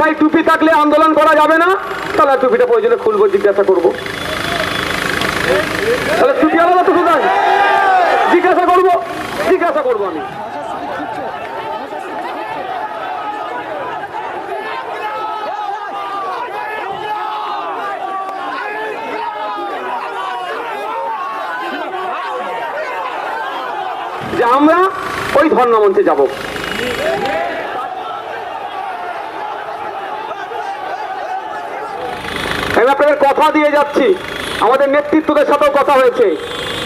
মাথায় টুপি থাকলে আন্দোলন করা যাবে না? তাহলে টুপিটা প্রয়োজনে খুলবো, জিজ্ঞাসা করব। তাহলে টুপি আলাদা তো কোথায়? জিজ্ঞাসা করব জিজ্ঞাসা করব আমি। যে আমরা ওই ধর্ণা মঞ্চে যাব। আপনাদের কথা দিয়ে যাচ্ছি। আমাদের নেতৃত্বদের সাথেও কথা হয়েছে।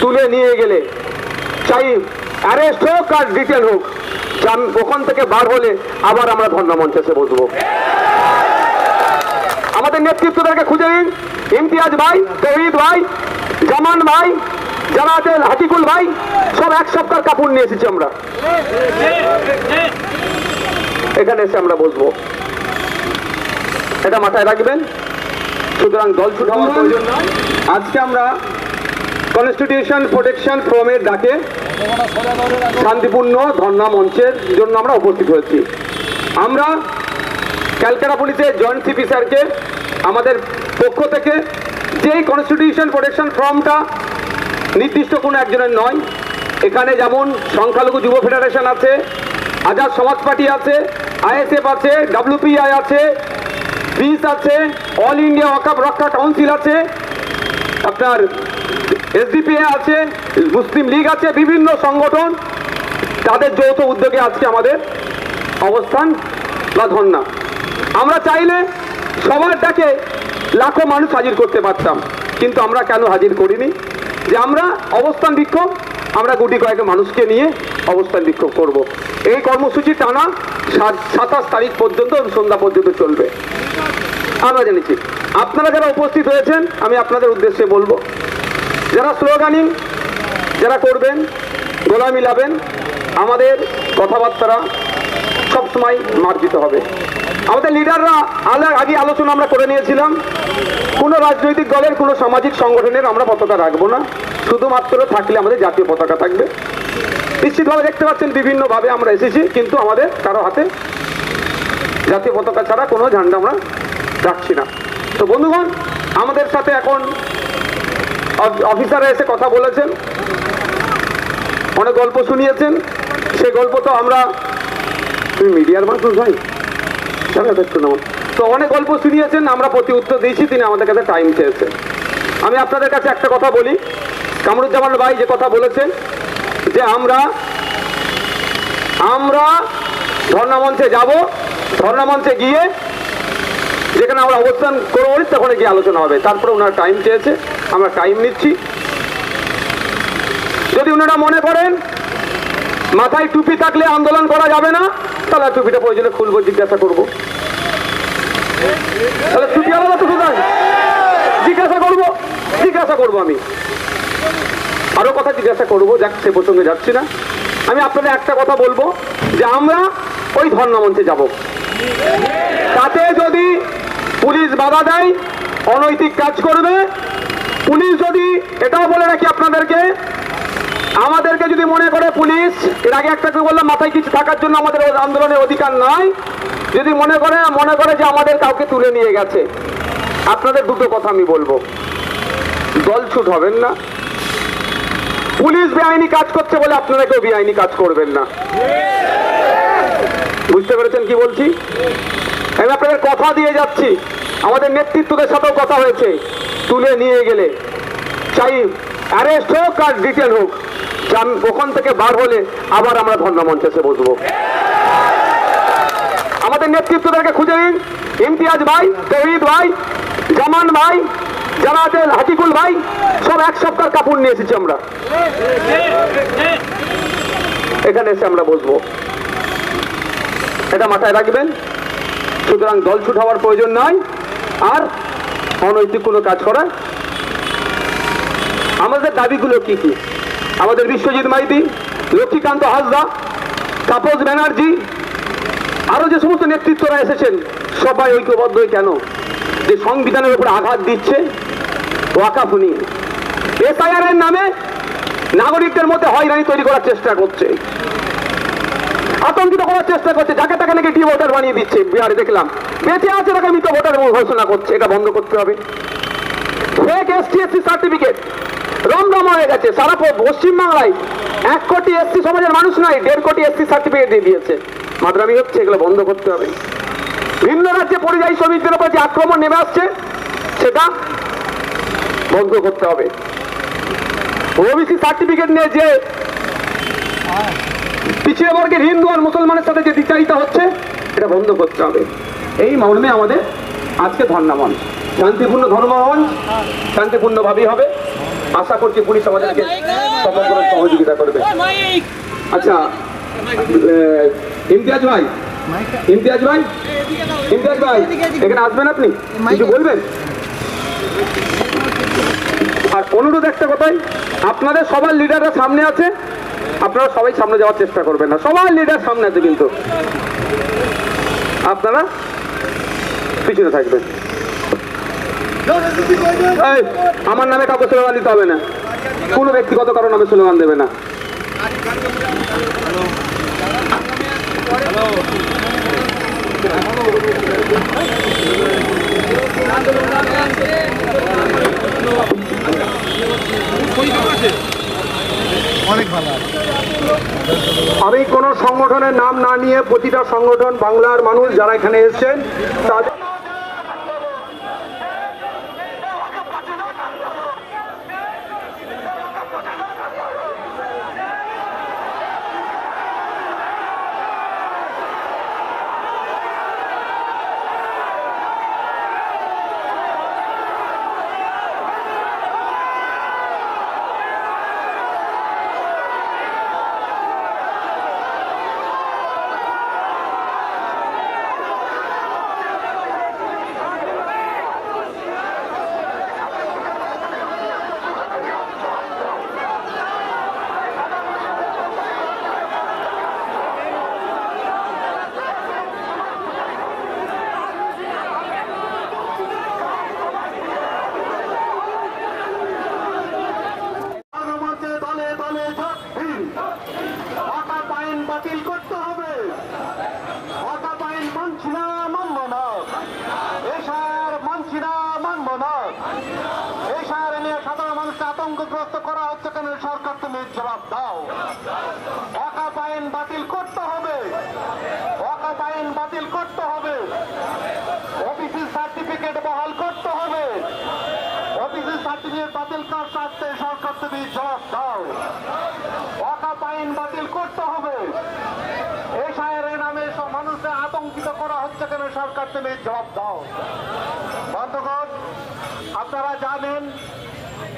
তুলে নিয়ে গেলে। চাই অ্যারেস্ট হোক আর রিটেন হোক, যান- ওখান থেকে বার হলে আবার আমরা ধর্ণা মঞ্চে এসে বসবো। আমাদের নেতৃত্বদেরকে খুঁজে নিন। ইমতিয়াজ ভাই, তহিদ ভাই, জামান ভাই যারা আছেন হাতিকুল ভাই, সব এক সপ্তাহ কাপড় নিয়ে এসেছি আমরা। এখানে এসে আমরা বসবো। এটা মাথায় রাখবেন। সুতরাং দল ছুট হওয়ার প্রয়োজন নয়। আজকে আমরা কনস্টিটিউশন প্রোটেকশন ফ্রমের ডাকে শান্তিপূর্ণ ধর্ণা মঞ্চের জন্য আমরা উপস্থিত হয়েছি। আমরা ক্যালকাটা পুলিশের জয়েন্ট সিপি স্যারকে আমাদের পক্ষ থেকে যেই কনস্টিটিউশন প্রোটেকশন ফর্মটা নির্দিষ্ট কোনো একজনের নয় এখানে যেমন সংখ্যালঘু যুব ফেডারেশন আছে আজাদ সমাজ পার্টি আছে আইএসএফ আছে ডাব্লিউপিআই আছে পিস আছে, অল ইন্ডিয়া ওয়াকাপ রক্ষা কাউন্সিল আছে, আপনার এসডিপিএ আছে, মুসলিম লীগ আছে, বিভিন্ন সংগঠন, তাদের যৌথ উদ্যোগে আজকে আমাদের অবস্থান বা ধর্ণা আমরা চাইলে সবার ডাকে লাখো মানুষ হাজির করতে পারতাম, কিন্তু আমরা কেন হাজির করিনি যে আমরা অবস্থান বিক্ষোভ, আমরা গুটি কয়েক মানুষকে নিয়ে অবস্থান বিক্ষোভ করব। এই কর্মসূচি টানা সাতাশ তারিখ পর্যন্ত সন্ধ্যা পর্যন্ত চলবে। আমরা জেনেছি আপনারা যারা উপস্থিত হয়েছেন, আমি আপনাদের উদ্দেশ্যে বলব, যারা স্লোগানিং, যারা করবেন, গোলা মিলাবেন, আমাদের কথাবার্তারা সবসময় মার্জিত হবে। আমাদের লিডাররা আলা- আগে আলোচনা আমরা করে নিয়েছিলাম, কোনো রাজনৈতিক দলের, কোনো সামাজিক সংগঠনের আমরা পতাকা রাখব না, শুধুমাত্র থাকলে আমাদের জাতীয় পতাকা থাকবে। নিশ্চিতভাবে দেখতে পাচ্ছেন, বিভিন্নভাবে আমরা এসেছি, কিন্তু আমাদের কারও হাতে জাতীয় পতাকা ছাড়া কোনো ঝান্ডা আমরা রাখছি না। তো বন্ধুগণ, আমাদের সাথে এখন অফ- অফিসাররা এসে কথা বলেছেন, অনেক গল্প শুনিয়েছেন। সে গল্প তো আমরা তুমি মিডিয়ার মানুষ ভাই তো অনেক গল্প শুনিয়েছেন, আমরা প্রতি উত্তর দিয়েছি, তিনি আমাদের কাছে টাইম চেয়েছেন। আমি আপনাদের কাছে একটা কথা বলি। কামরুজ্জামান ভাই যে কথা বলেছেন যে আমরা আমরা ধর্ণা মঞ্চে যাব ধর্ণা মঞ্চে গিয়ে যেখানে আমরা অবস্থান করব তখন গিয়ে আলোচনা হবে। তারপরে ওনার টাইম চেয়েছে, আমরা টাইম নিচ্ছি। যদি ওনারা মনে করেন মাথায় টুপি থাকলে আন্দোলন করা যাবে না, তাহলে টুপিটা প্রয়োজনে খুলবো, জিজ্ঞাসা করব। তাহলে টুপি আলাদা তো কোথায় জিজ্ঞাসা করব জিজ্ঞাসা করব আমি। আরও কথা জিজ্ঞাসা করব, যাক সে প্রসঙ্গে যাচ্ছি না। আমি আপনাদের একটা কথা বলব যে আমরা ওই ধর্ণা মঞ্চে যাব। তাতে যদি পুলিশ বাধা দেয়, অনৈতিক কাজ করবে। পুলিশ যদি এটাও বলে রাখি আপনাদেরকে, আমাদেরকে যদি মনে করে পুলিশ, এর আগে একটা বললাম, মাথায় কিছু থাকার জন্য আমাদের আন্দোলনের অধিকার নাই। যদি মনে করে মনে করে যে আমাদের কাউকে তুলে নিয়ে গেছে। আপনাদের দুটো কথা আমি বলব। দলছুট হবেন না। পুলিশ বেআইনি কাজ করছে বলে আপনারা কেউ বেআইনি কাজ করবেন না। বুঝতে পেরেছেন কি বলছি? আমি আপনাদের কথা দিয়ে যাচ্ছি। আমাদের নেতৃত্বদের সাথেও কথা হয়েছে। তুলে নিয়ে গেলে। চাই অ্যারেস্ট হোক আর রিটেন হোক। যান- ওখান থেকে বার হলে আবার আমরা ধর্ণা মঞ্চে এসে বসবো। আমাদের নেতৃত্বদেরকে খুঁজে নিন। ইমতিয়াজ ভাই, তহিদ ভাই, জামান ভাই আছেন হাতিকুল ভাই সব এক সপ্তাহ কাপড় নিয়ে এসেছি আমরা। এখানে এসে আমরা বসবো। এটা মাথায় রাখবেন। সুতরাং দল ছুট হওয়ার প্রয়োজন নয়। আর অনৈতিক কোনো কাজ করা। আমাদের দাবিগুলো কি কি? আমাদের বিশ্বজিৎ মাইতি, লক্ষ্মীকান্ত হাসদা, তাপস ব্যানার্জি, আরও যে সমস্ত নেতৃত্বরা এসেছেন, সবাই ঐক্যবদ্ধ কেন? যে সংবিধানের উপর আঘাত দিচ্ছে ওয়াকাফুনি এসআইআর এর নামে নাগরিকদের মধ্যে হয়রানি তৈরি করার চেষ্টা করছে। আতঙ্কিত করার চেষ্টা করছে, যাকে তাকে নাকি ডি ভোটার বানিয়ে দিচ্ছে, বিহারে দেখলাম। বেঁচে আছে তাকে মৃত ভোটার ঘোষণা করছে, এটা বন্ধ করতে হবে। ফেক এসটি এসসি সার্টিফিকেট রমরমা হয়ে গেছে, সারা পশ্চিমবাংলায় এক কোটি এসসি সমাজের মানুষ নাই, দেড় কোটি এসসি সার্টিফিকেট দিয়ে দিয়েছে। মাদ্রামি হচ্ছে, এগুলো বন্ধ করতে হবে। ভিন্ন রাজ্যে পরিযায়ী শ্রমিকদের উপর যে আক্রমণ নেমে আসছে, সেটা বন্ধ করতে হবে। ওবিসি সার্টিফিকেট নিয়ে যে পিছিয়ে বর্গের হিন্দু আর মুসলমানের সাথে যে দ্বিচারিতা হচ্ছে এটা বন্ধ করতে হবে। এই মর্মে আমাদের আজকে ধর্ণা মঞ্চ শান্তিপূর্ণ ধর্ম মঞ্চ শান্তিপূর্ণভাবেই হবে। আশা করছি পুলিশ আমাদেরকে সমগ্র সহযোগিতা করবে। আচ্ছা ইমতিয়াজ ভাই ইমতিয়াজ ভাই ইমতিয়াজ ভাই এখানে আসবেন আপনি? কিছু বলবেন? আর অনুরোধ একটা কথাই, আপনাদের সবার লিডাররা সামনে আছে, আপনারা সবাই সামনে যাওয়ার চেষ্টা করবেন না। সবার লিডার সামনে আছে কিন্তু। আপনারা পিছনে থাকবেন। আমার নামে কাউকে স্লোগান দিতে হবে না। কোনো ব্যক্তিগত কারও নামে স্লোগান দেবে না। আমি কোনো সংগঠনের নাম না নিয়ে প্রতিটা সংগঠন বাংলার মানুষ যারা এখানে এসছেন তাদের আমাকে দলে দলে ভোট দিন ওয়াকাফ আইন বাতিল করতে হবে ওয়াকাফ আইন মানছি না মানব না এসার মানছি না মানব না এসার নিয়ে সাধারণ মানুষকে আতঙ্কগ্রস্ত করা হচ্ছে কেন? সরকার তুমি জবাব দাও। ওয়াকাফ আইন বাতিল করতে হবে। ওয়াকাফ আইন বাতিল করতে হবে। ওবিসি সার্টিফিকেট বহাল করতে হবে। অফিসের সার্টিফিকেট বাতিল করার সাথে সরকার তুমি জবাব দাও। ওয়াকাপ আইন বাতিল করতে হবে। এই নামে সব মানুষকে আতঙ্কিত করা হচ্ছে কেন? সরকার তুমি জবাব দাও। বন্ধুগণ, আপনারা জানেন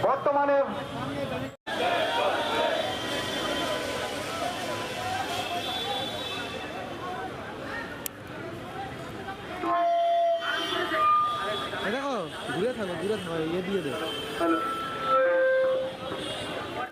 বর্তমানে